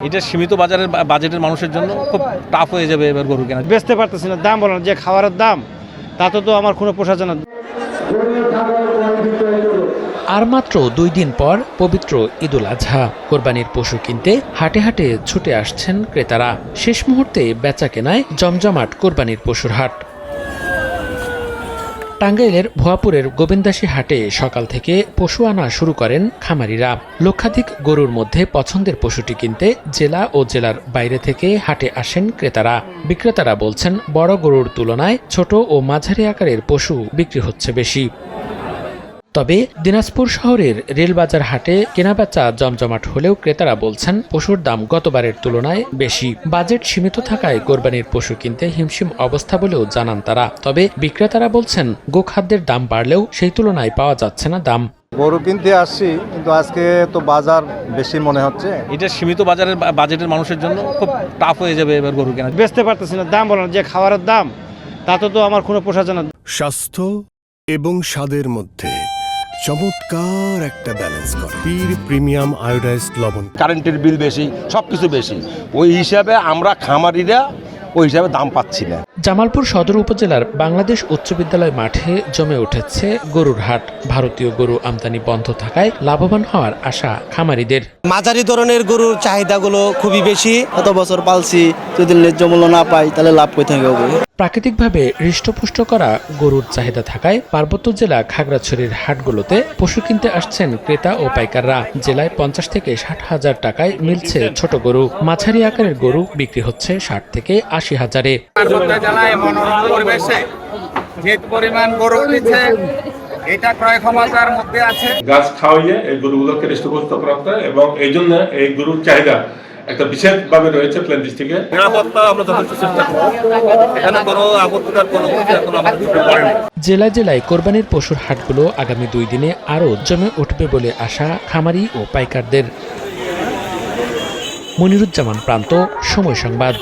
এটা সীমিত বাজারের বা- বাজেটের মানুষের জন্য খুব টাফ হয়ে যাবে এবার গরু কেনা বেচতে পারতেছি না দাম বলো না যে খাবারের দাম তাতে তো আমার কোনো পোষা যায় না আর মাত্র দুই দিন পর পবিত্র ঈদুল আজহা কোরবানির পশু কিনতে হাটে হাটে ছুটে আসছেন ক্রেতারা। শেষ মুহূর্তে বেচা কেনায় জমজমাট কোরবানির পশুর হাট। টাঙ্গাইলের ভুয়াপুরের গোবিন্দাসী হাটে সকাল থেকে পশু আনা শুরু করেন খামারিরা। লক্ষাধিক গরুর মধ্যে পছন্দের পশুটি কিনতে জেলা ও জেলার বাইরে থেকে হাটে আসেন ক্রেতারা। বিক্রেতারা বলছেন, বড় গরুর তুলনায় ছোট ও মাঝারি আকারের পশু বিক্রি হচ্ছে বেশি। তবে দিনাজপুর শহরের রেলবাজার হাটে কেনাবেচা জমজমাট হলেও ক্রেতারা বলছেন পশুর দাম গতবারের তুলনায় বেশি। বাজেট সীমিত থাকায় কোরবানির পশু কিনতে হিমশিম অবস্থা বলেও জানান তারা। তবে বিক্রেতারা বলছেন গোখাদ্যের দাম বাড়লেও সেই তুলনায় পাওয়া যাচ্ছে না দাম। গরু কিনতে আসছি কিন্তু আজকে তো বাজার বেশি মনে হচ্ছে। এটা সীমিত বাজারের বাজেটের মানুষের জন্য খুব টাফ হয়ে যাবে এবার গরু কেনা। বেচতে পারতেছি না দাম বলো না যে খাবারের দাম তাতে তো আমার কোনো পোষা যায় না। স্বাস্থ্য এবং স্বাদের মধ্যে চমৎকার একটা ব্যালেন্স করে। পীর প্রিমিয়াম আয়োডাইজড লবণ। কারেন্টের বিল বেশি সব কিছু বেশি। ওই হিসাবে আমরা খামারিরা ওই হিসাবে দাম পাচ্ছি না। জামালপুর সদর উপজেলার বাংলাদেশ উচ্চ বিদ্যালয় মাঠে জমে উঠেছে গরুর হাট। ভারতীয় গরু আমদানি বন্ধ থাকায় লাভবান হওয়ার আশা খামারিদের। মাঝারি ধরনের গরুর চাহিদাগুলো খুবই বেশি। গত বছর পালছি যদি ন্যায্য মূল্য না পাই তাহলে লাভ কোথায় হবে? প্রাকৃতিকভাবে হৃষ্টপুষ্ট করা গরুর চাহিদা থাকায় পার্বত্য জেলা খাগড়াছড়ির হাটগুলোতে পশু কিনতে আসছেন ক্রেতা ও পাইকাররা। জেলায় পঞ্চাশ থেকে ষাট হাজার টাকায় মিলছে ছোট গরু। মাঝারি আকারের গরু বিক্রি হচ্ছে ষাট থেকে আশি হাজারে। যে পরিমাণ গরু এটা ক্রয় ক্ষমতার মধ্যে আছে। গাছ খাওয়াইয়ে এই গরুগুলোকে হৃষ্টপুষ্ট করতে এবং এই জন্য এই গরুর চাহিদা একটা বিশেষভাবে রয়েছে প্ল্যান ডিস্ট্রিক্টে। নিরাপত্তা আমরা যথেষ্ট চেষ্টা করব। এখানে কোনো আপত্তিকর কোনো কিছু এখন আমাদের চোখে পড়ে না জেলায় জেলায় কোরবানির পশুর হাটগুলো আগামী দুই দিনে আরও জমে উঠবে বলে আশা খামারি ও পাইকারদের। মনিরুজ্জামান প্রান্ত সময় সংবাদ।